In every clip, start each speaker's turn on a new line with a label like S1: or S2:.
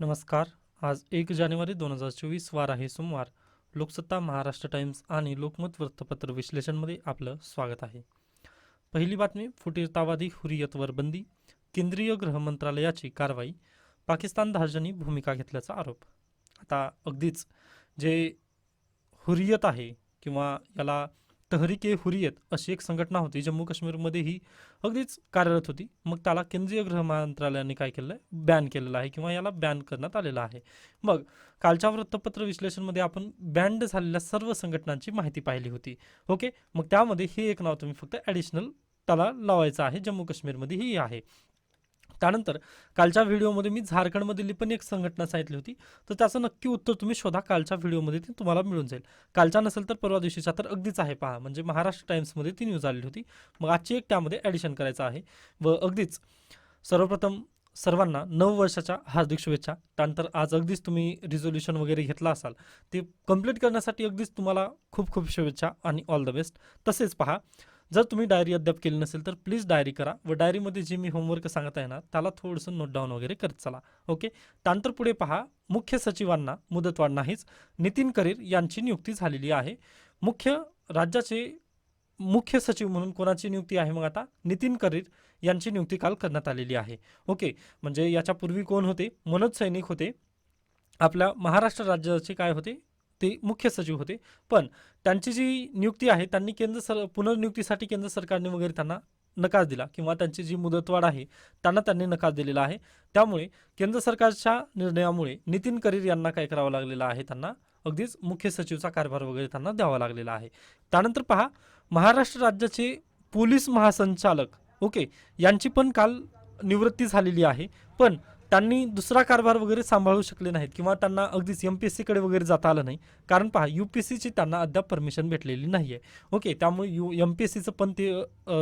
S1: नमस्कार. आज एक जानेवारी दोन हजार चोवीस वार आहे सोमवार. लोकसत्ता महाराष्ट्र टाइम्स आणि लोकमत वृत्तपत्र विश्लेषणमध्ये आपलं स्वागत आहे. पहिली बातमी फुटीरतावादी हुरियतवर बंदी केंद्रीय गृह मंत्रालयाची कारवाई पाकिस्तान धार्जनी भूमिका घेतल्याचा आरोप. आता अगदीच जे हुरियत आहे किंवा याला तहरीक ए हुरियत अशी एक संघटना होती. जम्मू काश्मीरमध्ये ही अगदीच कार्यरत होती. मग त्याला केंद्रीय गृह मंत्रालयाने काय केलं आहे बॅन केलेलं आहे किंवा याला बॅन करण्यात आलेलं आहे. मग कालच्या वृत्तपत्र विश्लेषणमध्ये आपण बॅन्ड झालेल्या सर्व संघटनांची माहिती पाहिली होती. ओके? मग त्यामध्ये हे एक नाव तुम्ही फक्त ॲडिशनल त्याला लावायचं आहे. जम्मू काश्मीरमध्ये ही आहे. त्यानंतर कालच्या व्हिडिओमध्ये मी झारखंडमधली पण एक संघटना सांगितली होती. तर त्याचं नक्की उत्तर तुम्ही शोधा कालच्या व्हिडिओमध्ये ती तुम्हाला मिळून जाईल. कालच्या नसेल तर परवा दिवशीच्या तर अगदीच आहे पहा. म्हणजे महाराष्ट्र टाइम्समध्ये ती न्यूज आलेली होती. मग आजची एक त्यामध्ये ॲडिशन करायचं आहे. व अगदीच सर्वप्रथम सर्वांना नव वर्षाच्या हार्दिक शुभेच्छा. त्यानंतर आज अगदीच तुम्ही रिझोल्युशन वगैरे घेतला असाल ते कंप्लीट करण्यासाठी अगदीच तुम्हाला खूप खूप शुभेच्छा आणि ऑल द बेस्ट तसेच पहा जर तुम्ही डायरी अद्याप केली नसेल तर प्लीज डायरी करा. व डायरीमध्ये जे मी होमवर्क सांगत आहे ना त्याला थोडंसं नोट डाऊन वगैरे करत चला. ओके त्यानंतर पुढे पहा मुख्य सचिवांना मुदतवाढ नाहीच नितीन करीर यांची नियुक्ती झालेली आहे. मुख्य राज्याचे मुख्य सचिव म्हणून कोणाची नियुक्ती आहे मग आता? नितीन करीर यांची नियुक्ती काल करण्यात आलेली आहे. ओके म्हणजे याच्यापूर्वी कोण होते? मनोज सैनिक होते. आपल्या महाराष्ट्र राज्याचे काय होते? ते मुख्य सचिव होते. पण त्यांची जी नियुक्ती आहे त्यांनी केंद्र सर पुनर्नियुक्तीसाठी केंद्र सरकारने वगैरे त्यांना नकार दिला किंवा त्यांची जी मुदतवाढ आहे त्यांना त्यांनी नकार दिलेला आहे. त्यामुळे केंद्र सरकारच्या निर्णयामुळे नितीन करीर यांना काय करावं लागलेलं आहे त्यांना? अगदीच मुख्य सचिवचा कारभार वगैरे त्यांना द्यावा लागलेला आहे. त्यानंतर पहा महाराष्ट्र राज्याचे पोलीस महासंचालक ओके यांची पण काल निवृत्ती झालेली आहे. पण त्यांनी दुसरा कारभार वगैरे सांभाळू शकले नाहीत किंवा त्यांना अगदीच एम पी एस सीकडे वगैरे जाता आलं नाही. कारण पहा यू पी एस सीची त्यांना अद्याप परमिशन भेटलेली नाही आहे ओके त्यामुळे यू एम पी एस सीचं पण ते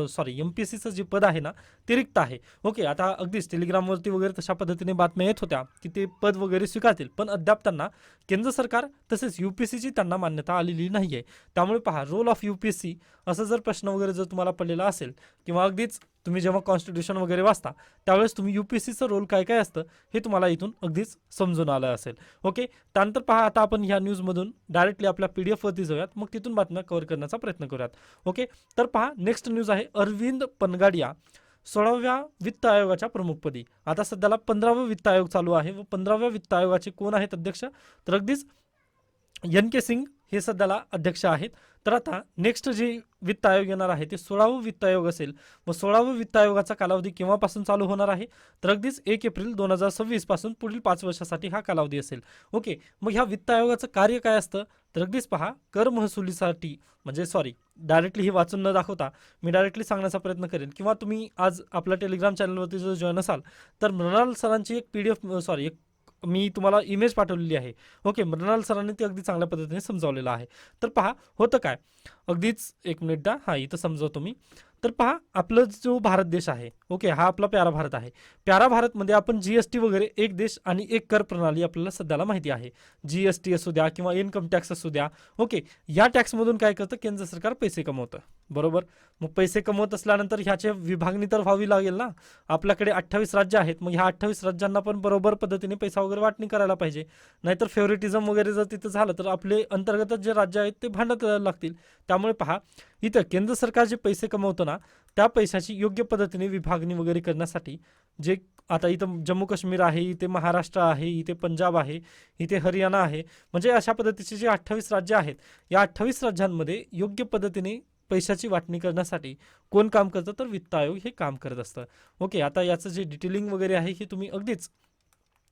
S1: सॉरी एम पी एस सीचं जे पद आहे ना ते रिक्त आहे. ओके आता अगदीच टेलिग्रामवरती वगैरे तशा पद्धतीने बातम्या येत होत्या की ते पद वगैरे स्वीकारतील. पण अद्याप त्यांना केंद्र सरकार तसेच यू पी एस सीची त्यांना मान्यता आलेली नाही आहे त्यामुळे पहा role of U P S C असं जर प्रश्न वगैरे जर तुम्हाला पडलेला असेल किंवा अगदीच तुम्ही जेव्हा कॉन्स्टिट्यूशन वगैरे वाचता त्यावेळेस तुम्ही यू पी एस सीचं रोल काय काय असतं हे तुम्हाला इथून अगदीच समजून आलं असेल. ओके त्यानंतर पहा आता आपण ह्या न्यूजमधून डायरेक्टली आपल्या पी डी एफवरती जाऊयात. मग तिथून बातम्या कव्हर करण्याचा प्रयत्न करूयात. ओके तर पहा नेक्स्ट न्यूज आहे अरविंद पनगाडिया सोळाव्या वित्त आयोगाच्या प्रमुखपदी. आता सध्याला पंधरावा वित्त आयोग चालू आहे व पंधराव्या वित्त आयोगाचे कोण आहेत अध्यक्ष? तर अगदीच एन के सिंग हे सध्याला अध्यक्ष आहेत. तर आता नेक्स्ट जे वित्त आयोग येणार आहे ते सोळावं वित्त आयोग असेल. व सोळावं वित्त आयोगाचा कालावधी केव्हापासून चालू होणार आहे? तर अगदीच एक एप्रिल दोन हजार सव्वीसपासून पुढील पाच वर्षासाठी हा कालावधी असेल. ओके मग ह्या वित्त आयोगाचं कार्य काय असतं? तर अगदीच पहा कर महसुलीसाठी म्हणजे सॉरी डायरेक्टली हे वाचून न दाखवता मी डायरेक्टली सांगण्याचा प्रयत्न करेन. किंवा तुम्ही आज आपल्या टेलिग्राम चॅनलवरती जर जॉईन असाल तर मृणाल सरांची एक पी डी एफ सॉरी एक मी तुम्हाला इमेज पाठवलेली आहे. ओके मृणाल सरांनी ते अगदी चांगल्या पद्धतीने समजावलेलं आहे. तर पहा होतं काय? अगदीच एक मिनिट द्या. हां इथं समजवतो मी. तर पहा आपलं जो भारत देश आहे ओके हा आपला प्यारा भारत आहे. प्यारा भारतमध्ये आपण जी एस टी वगैरे एक देश आणि एक कर प्रणाली आपल्याला सध्याला माहिती आहे. जी एस टी असू द्या किंवा इन्कम टॅक्स असू द्या ओके या टॅक्समधून काय करतं केंद्र सरकार पैसे कमवतं. बरोबर? मग पैसे कमवत असल्यानंतर ह्याचे विभागणी तर व्हावी लागेल ना? आपल्याकडे अठ्ठावीस राज्य आहेत मग ह्या अठ्ठावीस राज्यांना पण बरोबर पद्धतीने पैसा वगैरे वाटणी करायला पाहिजे. नाहीतर फेवरेटिझम वगैरे जर तिथं झालं तर आपले अंतर्गतच जे राज्य आहेत ते भांडत लागतील. त्यामुळे पहा इथं केंद्र सरकार जे पैसे कमवतं ना त्या पैशाची योग्य पद्धतीने विभागणी वगैरे करण्यासाठी जे आता इथं जम्मू काश्मीर आहे इथे महाराष्ट्र आहे इथे पंजाब आहे इथे हरियाणा आहे म्हणजे अशा पद्धतीचे जे अठ्ठावीस राज्य आहेत या अठ्ठावीस राज्यांमध्ये योग्य पद्धतीने पैशाची वाटणी करण्यासाठी कोण काम करतं? तर वित्त आयोग हे काम करत असतं. ओके आता याचं जे डिटेलिंग वगैरे आहे हे तुम्ही अगदीच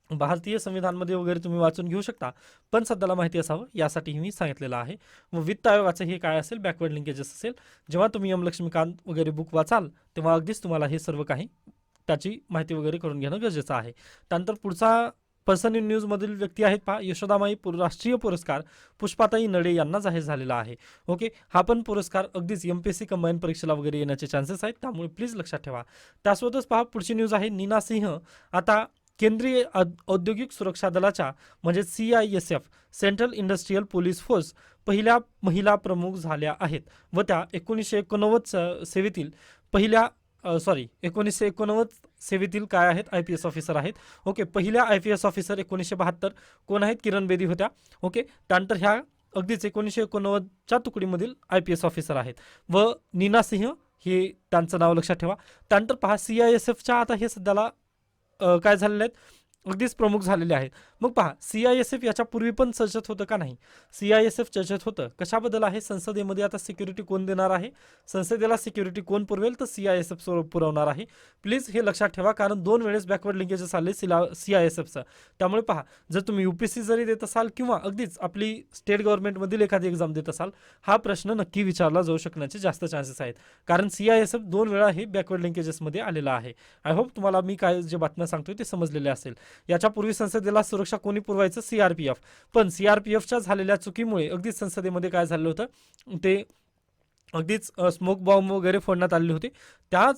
S1: भारतीय संविधानमध्ये वगैरे तुम्ही वाचून घेऊ शकता पण सध्याला माहिती असावं यासाठी मी सांगितलेलं आहे. मग वित्त आयोगाचं हे काय असेल बॅकवर्ड लिंकेजेस असेल जेव्हा तुम्ही एम लक्ष्मीकांत वगैरे बुक वाचाल तेव्हा अगदीच तुम्हाला हे सर्व काही त्याची माहिती वगैरे करून घेणं गरजेचं आहे. त्यानंतर पुढचा पर्सन इन न्यूजमधील व्यक्ती आहेत पहा यशोदामाई पुर राष्ट्रीय पुरस्कार पुष्पाताई नडे यांना जाहीर झालेला आहे. ओके? हा पण पुरस्कार अगदीच M P S C combine परीक्षेला वगैरे येण्याचे चान्सेस आहेत त्यामुळे प्लीज लक्षात ठेवा. त्यासोबतच पहा पुढची न्यूज आहे नीना सिंह. आता केंद्रीय औद्योगिक सुरक्षा दलाच्या म्हणजे C I S F central industrial police force पहिल्या महिला प्रमुख झाल्या आहेत व त्या एकोणीसशे एकोणनव्वद स- सेवेतील पहिल्या सॉरी एकोणीसशे एकोणनव्वद सेवेतील काय आहेत? आय पी एस ऑफिसर आहेत. ओके पहिल्या आय पी एस ऑफिसर एकोणीसशे बहात्तर. कोण आहेत? किरण बेदी होत्या. ओके त्यानंतर ह्या अगदीच एकोणीसशे एकोणनव्वदच्या तुकडीमधील आय पी एस ऑफिसर आहेत. व नीना सिंह हे त्यांचं नाव लक्षात ठेवा. त्यानंतर पहा सी आय एस एफच्या आता हे सध्याला काय झालेले आहेत? अगदीच प्रमुख झालेले आहेत. मग पहा सी आय एस एफ याच्यापूर्वी पण चर्चेत होतं का नाही? सी आय एस एफ चर्चेत होतं. कशाबद्दल आहे? संसदेमध्ये आता सिक्युरिटी कोण देणार आहे? संसदेला सिक्युरिटी कोण पुरवेल? तर सी आय एस एफ पुरवणार आहे. प्लीज हे लक्षात ठेवा कारण दोन वेळेस बॅकवर्ड लिंकेजेस आले सिला सी आय एस एफचं त्यामुळे पहा जर तुम्ही यू पी सी जरी देत असाल किंवा अगदीच आपली स्टेट गव्हर्नमेंटमधील एखादी एक्झाम देत असाल हा प्रश्न नक्की विचारला जाऊ शकण्याचे जास्त चान्सेस आहेत. कारण सी आय एस एफ दोन वेळा हे बॅकवर्ड लिंकेजेसमध्ये आलेला आहे. आय होप तुम्हाला मी काय जे बातम्या सांगतोय ते समजलेले असेल. याच्यापूर्वी संसदेला सुरक्षा कोणी पुरवायचं? सी आर पी एफ पण सीआरपीएफच्या झालेल्या चुकीमुळे अगदीच संसदेमध्ये काय झालं होतं? ते अगदीच स्मोक बॉम्ब वगैरे फोडण्यात आलेले होते. त्या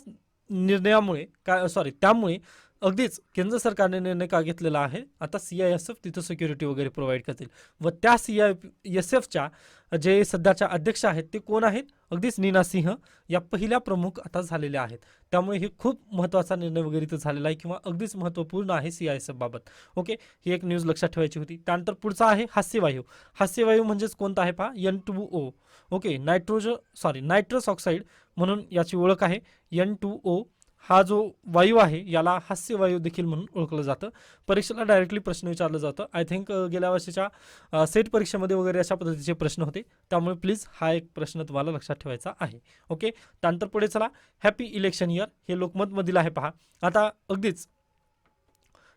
S1: निर्णयामुळे काय सॉरी त्यामुळे अगदीच केंद्र सरकारने निर्णय का घेतलेला आहे? आता सी आय एस एफ तिथं सिक्युरिटी वगैरे प्रोव्हाइड करतील. व त्या सी आय एस एफच्या जे सध्याच्या अध्यक्ष आहेत ते कोण आहेत? अगदीच नीना सिंह या पहिल्या प्रमुख आता झालेल्या आहेत. त्यामुळे हे खूप महत्त्वाचा निर्णय वगैरे इथं झालेला आहे किंवा अगदीच महत्त्वपूर्ण आहे सी आय एस एफबाबत ओके? ही एक न्यूज लक्षात ठेवायची होती. त्यानंतर पुढचा आहे हास्यवायू. हास्यवायू म्हणजेच कोणता आहे पहा? N two O. Okay? नायट्रोज sorry nitrous oxide म्हणून याची ओळख आहे. एन टू ओ हा जो वायू आहे याला हास्यवायू देखील म्हणून ओळखलं जातं. परीक्षेला डायरेक्टली प्रश्न विचारलं जातं. आय थिंक गेल्या वर्षीच्या सेट परीक्षेमध्ये वगैरे अशा पद्धतीचे प्रश्न होते. त्यामुळे प्लीज हा एक प्रश्न तुम्हाला लक्षात ठेवायचा आहे. ओके त्यानंतर पुढे चला. हॅपी इलेक्शन इयर हे लोकमतमधील आहे पहा. आता अगदीच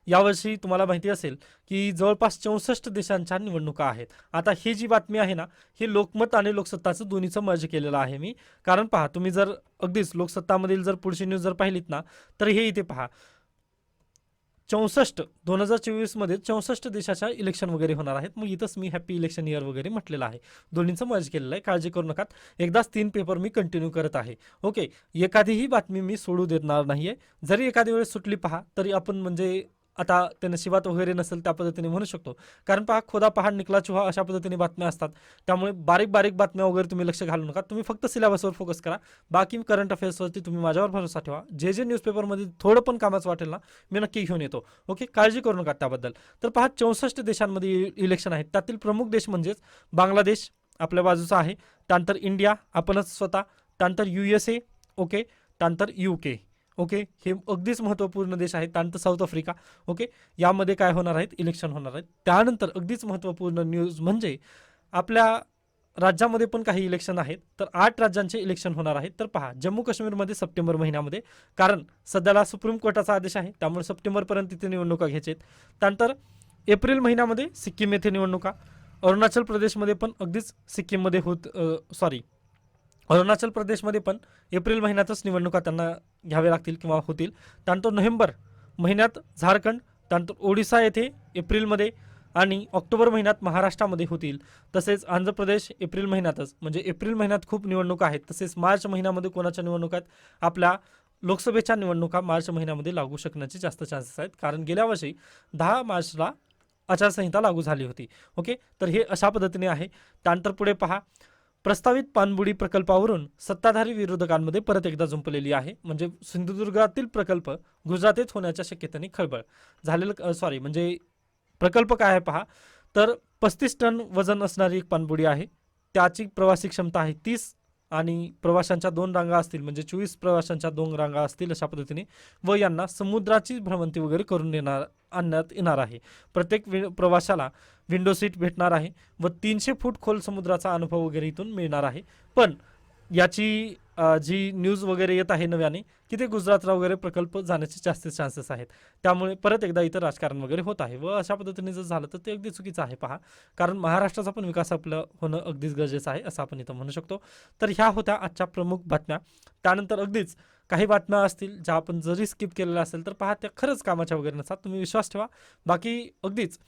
S1: यावर्षी तुम्हाला माहिती असेल की जवळपास चौसष्ट देशांच्या निवडणुका आहेत. आता ही जी बातमी आहे ना हे लोकमत आणि लोकसत्ताचं दोन्हीचं मर्ज केलेलं आहे मी. कारण पहा तुम्ही जर अगदीच लोकसत्तामधील जर पुढची न्यूज जर पाहिलीत ना तर हे इथे पहा. चौसष्ट दोन हजार चोवीसमध्ये चौसष्ट देशाच्या इलेक्शन वगैरे होणार आहेत. मग इथंच मी हॅपी इलेक्शन इयर वगैरे म्हटलेलं आहे. दोन्हीचं मर्ज केलेलं आहे. काळजी करू नका एकदाच तीन पेपर मी कंटिन्यू करत आहे. ओके एखादीही बातमी मी सोडू देणार नाही आहे जरी एखादी वेळेस सुटली पहा तरी आपण म्हणजे आता त्यांना शिवात वगैरे नसेल त्या पद्धतीने म्हणू शकतो. कारण पहा खोदा पहाड निकला चुहा अशा पद्धतीने बातम्या असतात. त्यामुळे बारीक बारीक बातम्या वगैरे तुम्ही लक्ष घालू नका. तुम्ही फक्त सिलेबसवर फोकस करा. बाकी करंट अफेअर्सवरती तुम्ही माझ्यावर भरोसा ठेवा. जे जे न्यूजपेपरमध्ये थोडं पण कामाचं वाटेल ना मी नक्की घेऊन येतो. ओके? काळजी करू नका त्याबद्दल. तर पहा चौसष्ट देशांमध्ये इलेक्शन आहेत. त्यातील प्रमुख देश म्हणजेच बांगलादेश आपल्या बाजूचा आहे. त्यानंतर इंडिया आपणच स्वतः. त्यानंतर यू एस ए ओके? त्यानंतर यू के ओके? हे अगदीच महत्त्वपूर्ण देश आहेत त्यानंतर साऊथ आफ्रिका ओके? यामध्ये काय होणार आहेत? इलेक्शन होणार आहेत. त्यानंतर अगदीच महत्त्वपूर्ण न्यूज म्हणजे आपल्या राज्यामध्ये पण काही इलेक्शन आहेत तर आठ राज्यांचे इलेक्शन होणार आहेत. तर पहा जम्मू काश्मीरमध्ये सप्टेंबर महिन्यामध्ये कारण सध्याला सुप्रीम कोर्टाचा आदेश आहे त्यामुळे सप्टेंबरपर्यंत तिथे निवडणुका घ्यायचे आहेत त्यानंतर एप्रिल महिन्यामध्ये सिक्कीम येथे निवडणुका. अरुणाचल प्रदेशमध्ये पण अगदीच सिक्कीममध्ये होत सॉरी अरुणाचल प्रदेशमध्ये पण एप्रिल महिन्यातच निवडणुका त्यांना घ्याव्या लागतील किंवा होतील. त्यानंतर नोव्हेंबर महिन्यात झारखंड त्यानंतर ओडिसा येथे एप्रिलमध्ये आणि ऑक्टोबर महिन्यात महाराष्ट्रामध्ये होतील. तसेच आंध्र प्रदेश एप्रिल महिन्यातच म्हणजे एप्रिल महिन्यात खूप निवडणुका आहेत. तसेच मार्च महिन्यामध्ये कोणाच्या निवडणुका आहेत? आपल्या लोकसभेच्या निवडणुका मार्च महिन्यामध्ये लागू शकण्याचे जास्त चान्सेस आहेत. कारण गेल्या वर्षी दहा मार्चला आचारसंहिता लागू झाली होती. ओके? तर हे अशा पद्धतीने आहे. त्यानंतर पुढे पहा. प्रस्तावित पाणबुडी प्रकल्पावरून सत्ताधारी विरोधकांमध्ये परत एकदा जुंपलेली आहे. म्हणजे सिंधुदुर्गातील प्रकल्प गुजरातेत होण्याच्या शक्यतेने खळबळ. झालेलं सॉरी म्हणजे प्रकल्प काय आहे पहा. तर पस्तीस टन वजन असणारी एक पाणबुडी आहे. त्याची प्रवासी क्षमता आहे तीस आणि प्रवाशांच्या दोन रांगा असतील म्हणजे चोवीस प्रवाशांच्या दोन रांगा असतील अशा पद्धतीने व यांना समुद्राची भ्रमंती वगैरे करून येणार आणण्यात येणार आहे. प्रत्येक वि प्रवाशाला विंडो सीट भेटणार आहे व तीनशे फूट खोल समुद्राचा अनुभव वगैरे इथून मिळणार आहे. पण याची जी न्यूज वगैरे येत आहे नव्याने की ते गुजरातला वगैरे प्रकल्प जाण्याचे जास्त चान्सेस आहेत. त्यामुळे परत एकदा इथं राजकारण वगैरे होत आहे व अशा पद्धतीने जर झालं तर ते अगदी चुकीचं आहे पहा. कारण महाराष्ट्राचा पण विकास आपलं होणं अगदीच गरजेचं आहे असं आपण इथं म्हणू शकतो. तर ह्या होत्या आजच्या प्रमुख बातम्या. त्यानंतर अगदीच काही बातम्या असतील ज्या आपण जरी स्किप केलेल्या असेल तर पहा त्या खरंच कामाच्या वगैरे नसतात. तुम्ही विश्वास ठेवा. बाकी अगदीच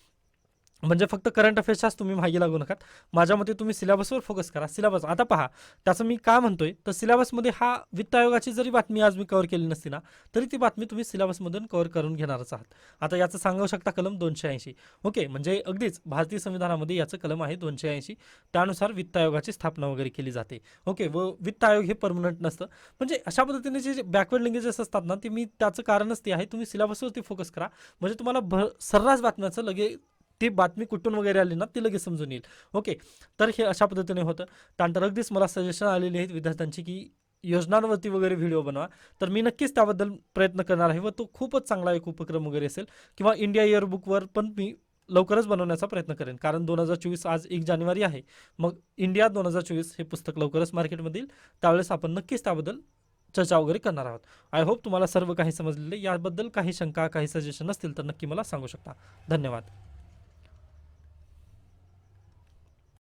S1: म्हणजे फक्त करंट अफेअर्सच्याच तुम्ही मागे लागू नका माझ्या मते तुम्ही सिलेबसवर फोकस करा. सिलेबस आता पहा त्याचं मी काय म्हणतोय? तर सिलेबसमध्ये हा वित्त आयोगाची जरी बातमी आज मी कव्हर केली नसती ना तरी ती बातमी तुम्ही सिलेबसमधून कव्हर करून घेणारच आहात. आता याचं सांगू शकता कलम दोनशे ऐंशी. ओके म्हणजे अगदीच भारतीय संविधानामध्ये याचं कलम आहे दोनशे ऐंशी. त्यानुसार वित्त आयोगाची स्थापना वगैरे केली जाते. ओके व वित्त आयोग हे परमनंट नसतं. म्हणजे अशा पद्धतीने जे बॅकवर्ड लिंगेजेस असतात ना ते मी त्याचं कारणच ते आहे. तुम्ही सिलेबसवरती फोकस करा. म्हणजे तुम्हाला भ सर्रास बातम्याचं लगे ती बातमी कुठून वगैरे आली ना ती लगेच समजून येईल. ओके तर हे अशा पद्धतीने होतं. त्यानंतर अगदीच मला सजेशन आलेली आहेत विद्यार्थ्यांची की योजनांवरती वगैरे व्हिडिओ बनवा. तर मी नक्कीच त्याबद्दल प्रयत्न करणार आहे व तो खूपच चांगला एक उपक्रम वगैरे असेल किंवा इंडिया इयरबुकवर पण मी लवकरच बनवण्याचा प्रयत्न करेन. कारण दोन हजार चोवीस आज एक जानेवारी आहे. मग इंडिया दोन हजार चोवीस हे पुस्तक लवकरच मार्केटमध्ये येईल त्यावेळेस आपण नक्कीच त्याबद्दल चर्चा वगैरे करणार आहोत. आय होप तुम्हाला सर्व काही समजलेले याबद्दल काही शंका काही सजेशन असतील तर नक्की मला सांगू शकता. धन्यवाद.